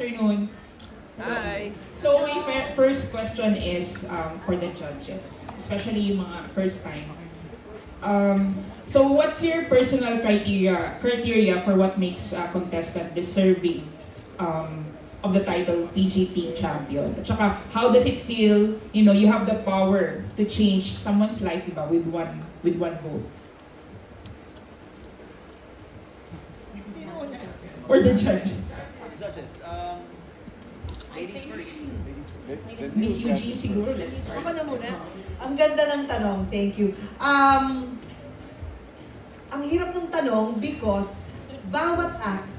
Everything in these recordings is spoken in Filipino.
afternoon. Hi! So, my first question is um, for the judges, especially yung mga first time. Um, so, what's your personal criteria criteria for what makes a contestant deserving um, of the title PGT champion? At saka, how does it feel, you know, you have the power to change someone's life, diba, with one with one vote? Or the judge? Judges, um, ladies first. Miss Eugene siguro, let's start. Ako na muna. Ang ganda ng tanong. Thank you. Um, ang hirap ng tanong because bawat act,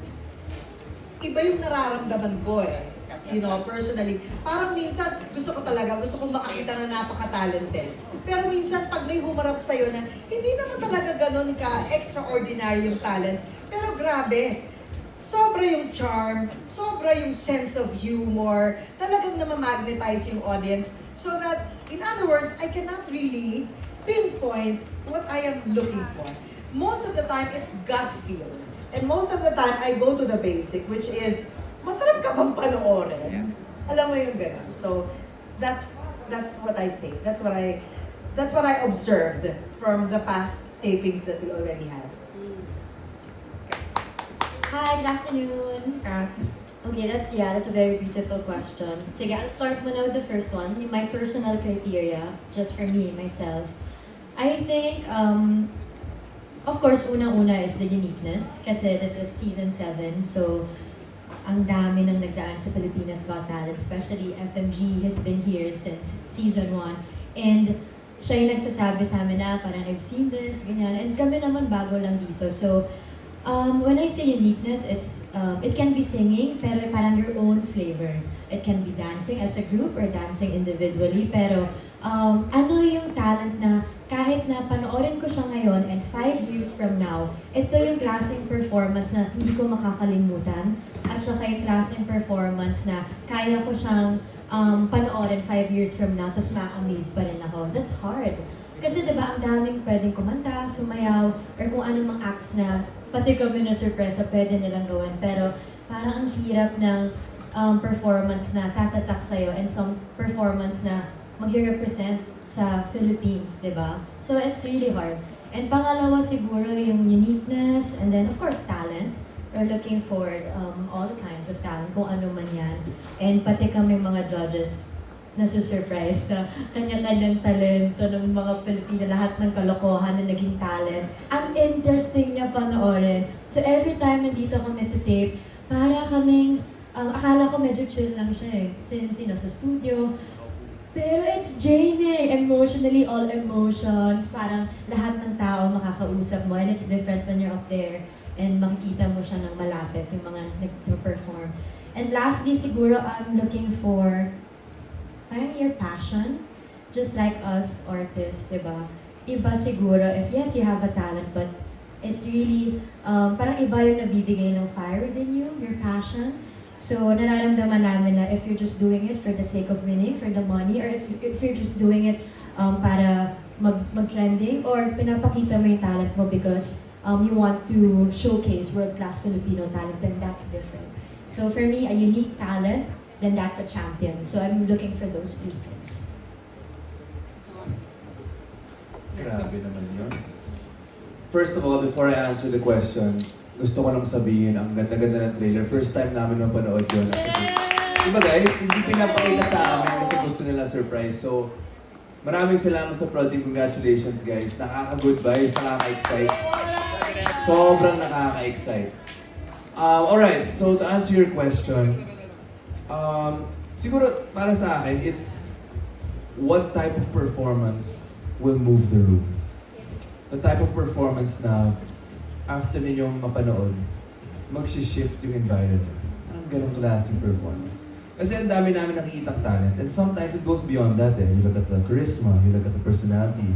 iba yung nararamdaman ko eh. You know, personally. Parang minsan, gusto ko talaga, gusto kong makakita na napaka-talented. Pero minsan, pag may humarap sa'yo na, hindi naman talaga ganun ka extraordinary yung talent. Pero grabe, sobra yung charm, sobra yung sense of humor, talagang namamagnetize yung audience so that, in other words, I cannot really pinpoint what I am looking for. Most of the time, it's gut feel. And most of the time, I go to the basic, which is, masarap ka bang panoorin? Alam mo yung ganun. So, that's that's what I think. That's what I that's what I observed from the past tapings that we already have. Hi, good afternoon. Kat? Okay, that's yeah, that's a very beautiful question. Sige, I'll start muna with the first one. My personal criteria, just for me, myself. I think, um, of course, unang-una is the uniqueness. Kasi this is season 7, so ang dami nang nagdaan sa Pilipinas Got Talent, especially FMG has been here since season 1. And siya yung nagsasabi sa amin na parang I've seen this, ganyan. And kami naman bago lang dito. So, Um, when I say uniqueness, it's um, it can be singing, pero parang your own flavor. It can be dancing as a group or dancing individually, pero um, ano yung talent na kahit na panoorin ko siya ngayon and five years from now, ito yung klaseng performance na hindi ko makakalimutan at saka yung klaseng performance na kaya ko siyang um, panoorin five years from now tapos ma-amaze pa rin ako. That's hard. Kasi diba, ang daming pwedeng kumanta, sumayaw, or kung anong mga acts na pati kami na sorpresa pwede nilang gawin. Pero parang ang hirap ng um, performance na tatatak sa'yo and some performance na mag-represent sa Philippines, di ba? So it's really hard. And pangalawa siguro yung uniqueness and then of course talent. We're looking for um, all kinds of talent, kung ano man yan. And pati kami mga judges, nasusurprise na kanya-kanyang talento ng mga Pilipino, lahat ng kalokohan na naging talent. Ang interesting niya panoorin. So every time nandito kami to tape, para kaming, um, akala ko medyo chill lang siya eh. Since, you know, sa studio, pero it's draining. Emotionally, all emotions. Parang lahat ng tao makakausap mo. And it's different when you're up there and makikita mo siya ng malapit, yung mga nag-perform. And lastly, siguro I'm looking for parang your passion. Just like us artists, di ba? Iba siguro, if yes, you have a talent, but it really, um, parang iba yung nabibigay ng fire within you, your passion. So, nararamdaman namin na if you're just doing it for the sake of winning, for the money, or if, if you're just doing it um, para mag, mag-trending, or pinapakita mo yung talent mo because um, you want to showcase world-class Filipino talent, then that's different. So, for me, a unique talent, then that's a champion. So, I'm looking for those things. Grabe naman yun. First of all, before I answer the question, gusto ko lang sabihin, ang ganda-ganda ng trailer. First time namin mapanood yun. Diba guys, hindi pinapakita sa amin kasi gusto nila surprise. So, maraming salamat sa Prod Team. Congratulations guys. Nakaka-good vibes, nakaka-excite. Sobrang nakaka-excite. Um, alright, so to answer your question, um, siguro para sa akin, it's what type of performance will move the room. The type of performance na after ninyong mapanood, mag-shift yung environment. Parang ganong klaseng performance. Kasi ang dami namin nakikitang talent. And sometimes it goes beyond that eh. You look at the charisma, you look at the personality,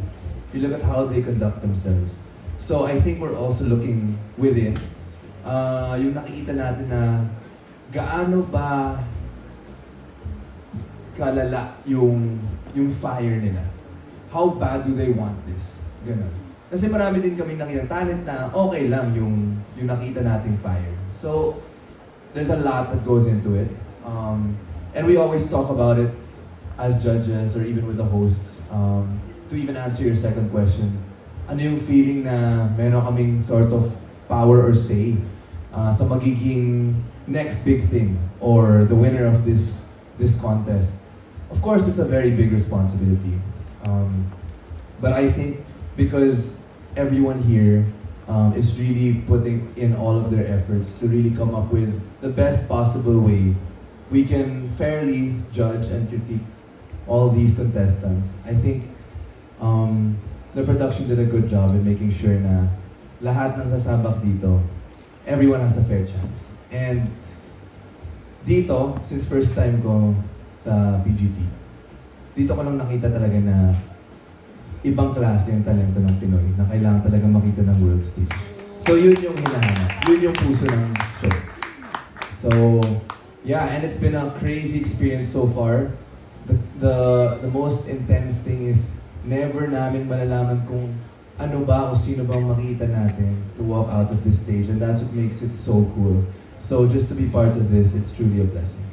you look at how they conduct themselves. So I think we're also looking within. Uh, yung nakikita natin na gaano ba kalala yung yung fire nila. How bad do they want this? Ganun. Kasi marami din kami nakita talent na okay lang yung yung nakita nating fire. So, there's a lot that goes into it. Um, and we always talk about it as judges or even with the hosts. Um, to even answer your second question, ano yung feeling na meron kaming sort of power or say uh, sa magiging next big thing or the winner of this this contest? Of course, it's a very big responsibility. Um, but I think because everyone here um, is really putting in all of their efforts to really come up with the best possible way we can fairly judge and critique all these contestants. I think um, the production did a good job in making sure na lahat ng sasabak dito, everyone has a fair chance. And dito, since first time ko sa PGT, dito ko lang nakita talaga na ibang klase yung talento ng Pinoy na kailangan talaga makita ng world stage. So yun yung hinahanap. Yun yung puso ng show. So, yeah, and it's been a crazy experience so far. The, the, the most intense thing is never namin malalaman kung ano ba o sino bang makita natin to walk out of this stage. And that's what makes it so cool. So just to be part of this, it's truly a blessing.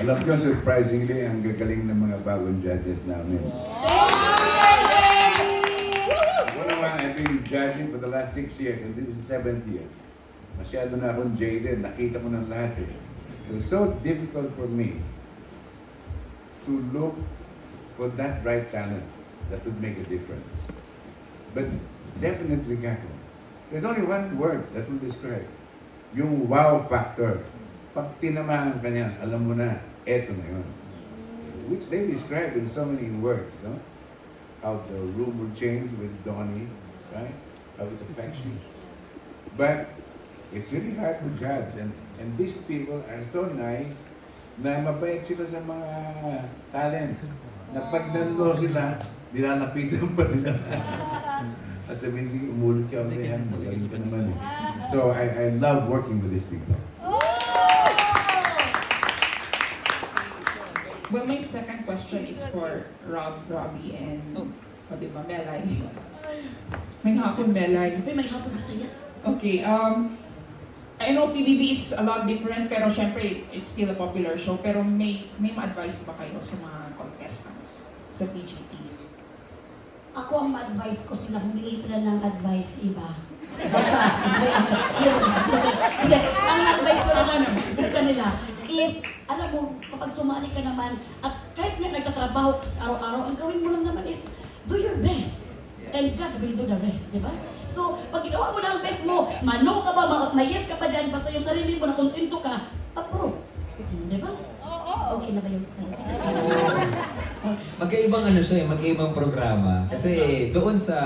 Alam ko, surprisingly, ang gagaling ng mga bagong judges namin. I've been judging for the last six years and this is the seventh year. Masyado na akong jaded, nakita mo ng lahat eh. It was so difficult for me to look for that right talent that would make a difference. But definitely, Kako, there's only one word that will describe. Yung wow factor. Pag tinamahan ka niya, alam mo na, eto na yun. Which they describe in so many words, no? How the room will change with Donnie, right? How it's affection. But it's really hard to judge. And, and these people are so nice na mabait sila sa mga talents. Na pag nando sila, nilalapitan pa nila. At sabihin, sige, umulit ka ulit yan. Magaling ka naman eh. So I, I love working with these people. Well, my second question is for Rob, Robbie, and, oh, di ba, Melay. May hapon, Melay. Uy, may hapon masaya. Okay, um, I know PBB is a lot different, pero syempre, it's still a popular show. Pero may, may ma-advise ba kayo sa mga contestants sa PGT? Ako ang advice ko sila, humingi sila ng advice iba. Hindi, ang advice ko naman sa kanila is, alam mo, kapag sumali ka naman, at kahit nga nagtatrabaho ka sa araw-araw, ang gawin mo lang naman is, do your best. And God will do the rest, di ba? So, pag ginawa mo na ang best mo, mano ka ba, ma- may yes ka pa dyan, basta yung sarili mo na kontento ka, approve. Di ba? Okay na ba yung sarili? Magkaibang ano siya eh, magkaibang programa. Kasi doon sa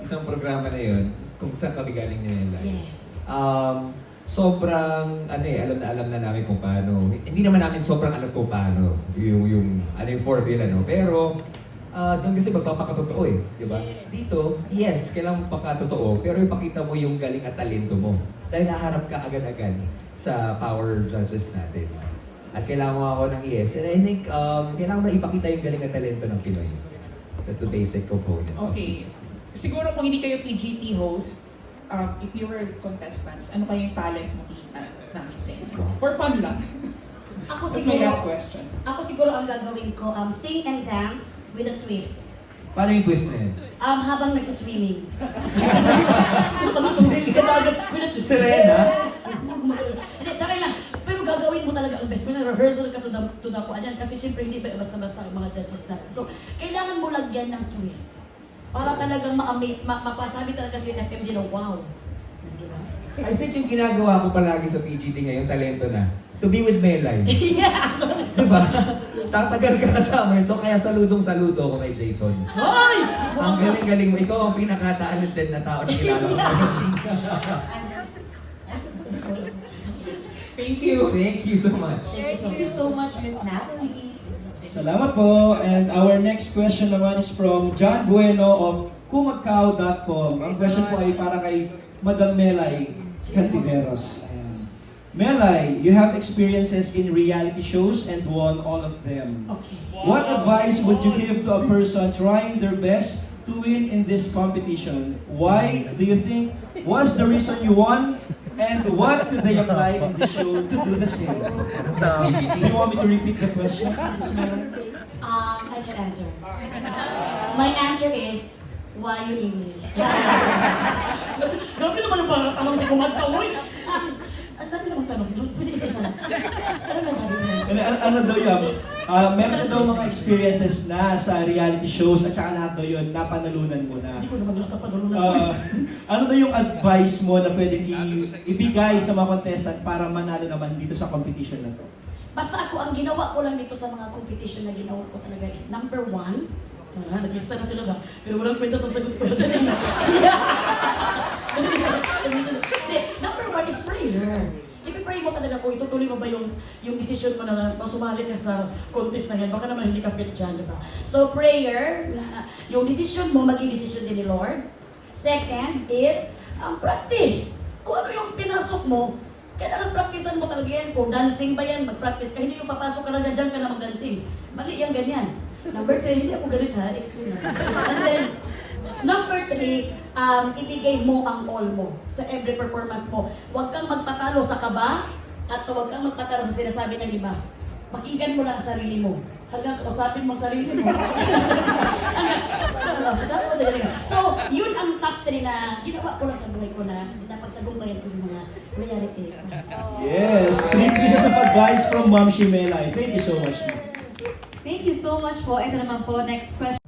isang programa na yun, kung saan kami galing niya yun Yes. um, sobrang, ano eh, alam na alam na namin kung paano. Hindi naman namin sobrang alam kung paano yung, yung ano yung formula, no? Pero, ah doon kasi magpapakatotoo eh, di ba? Dito, yes, kailangan magpakatotoo, pero ipakita mo yung galing at talento mo. Dahil naharap ka agad-agad sa power judges natin. At kailangan mo ako ng yes. And I think, um, kailangan mo ipakita yung galing at talento ng Pinoy. That's the basic component. of Okay. Siguro kung hindi kayo PGT host, um, if you were contestants, ano kayong talent mo kita namin sa inyo? For fun lang. Ako That's my siguro, last question. ako siguro ang gagawin ko, um, sing and dance with a twist. Paano yung twist na yun? Um, habang nagsaswimming. with a twist. Serena? Hindi, tara lang. Pero gagawin mo talaga ang best. May rehearsal ka to the, to the kuan yan. Kasi syempre hindi ba basta-basta ang mga judges natin. So, kailangan mo lagyan ng twist. Para talagang ma-amaze, ma mapasabi talaga sila ng MJ na wow. Di ba? I think yung ginagawa ko palagi sa PGD ngayon, talento na. To be with Melay. yeah! diba? Tatagal ka kasama ito, kaya saludong saludo ako kay Jason. Hoy! Ang galing-galing mo. Ikaw ang pinaka-talented na tao na kilala ko. Thank you. Thank you so much. Thank you so much, Miss Natalie. Salamat po. And our next question naman is from John Bueno of kumagkao.com. Ang question po ay para kay Madam Melay Cantiveros. Ayan. Melay, you have experiences in reality shows and won all of them. Okay. What advice would you give to a person trying their best to win in this competition? Why do you think was the reason you won? And what could they apply in the show to do the same? Do you want me to repeat the question? Um, I can answer. My answer is, why you English? Grabe naman ang parang tanong si Kumanta, uy! Ang dati namang tanong, pwede isa-isa lang. Ano ba sabi mo? Ano, ano, daw yun? Ah, meron na daw mga experiences na sa reality shows at saka lahat daw yun, napanalunan mo na. Hindi ko naman lahat napanunan. Ah, ano daw yung advice mo na pwedeng i- ibigay sa mga contestant para manalo naman dito sa competition na to? Basta ako, ang ginawa ko lang dito sa mga competition na ginawa ko talaga is number one, Ah, nag-lista na sila ba? Pero walang kwenta itong sagot ko. Dali na. Hindi, number one is prayer. Ipipray mo talaga kung itutuloy mo ba yung, yung decision mo na sumali ka sa contest na yan. Baka naman hindi ka fit dyan, di ba? So prayer, na- yung decision mo, maging decision din ni Lord. Second is, ang practice. Kung ano yung pinasok mo, kailangan praktisan mo talaga yan. Kung dancing ba yan, mag-practice ka. Hindi yung papasok ka lang dyan, dyan ka na mag-dancing. Mali yan, ganyan. Number three, hindi ako galit ha, explain na. And then, number three, um, ibigay mo ang all mo sa every performance mo. Huwag kang magpatalo sa kaba at huwag kang magpatalo sa sinasabi ng iba. Pakinggan mo lang ang sarili mo. Hanggang kausapin mo ang sarili mo. so, yun ang top 3 na ginawa ko lang sa buhay ko na napagtagumpayan ko yung mga reality. Yes, three pieces of advice from Ma'am Shimelay. Thank you so much. Thank you so much po. Ito naman po, next question.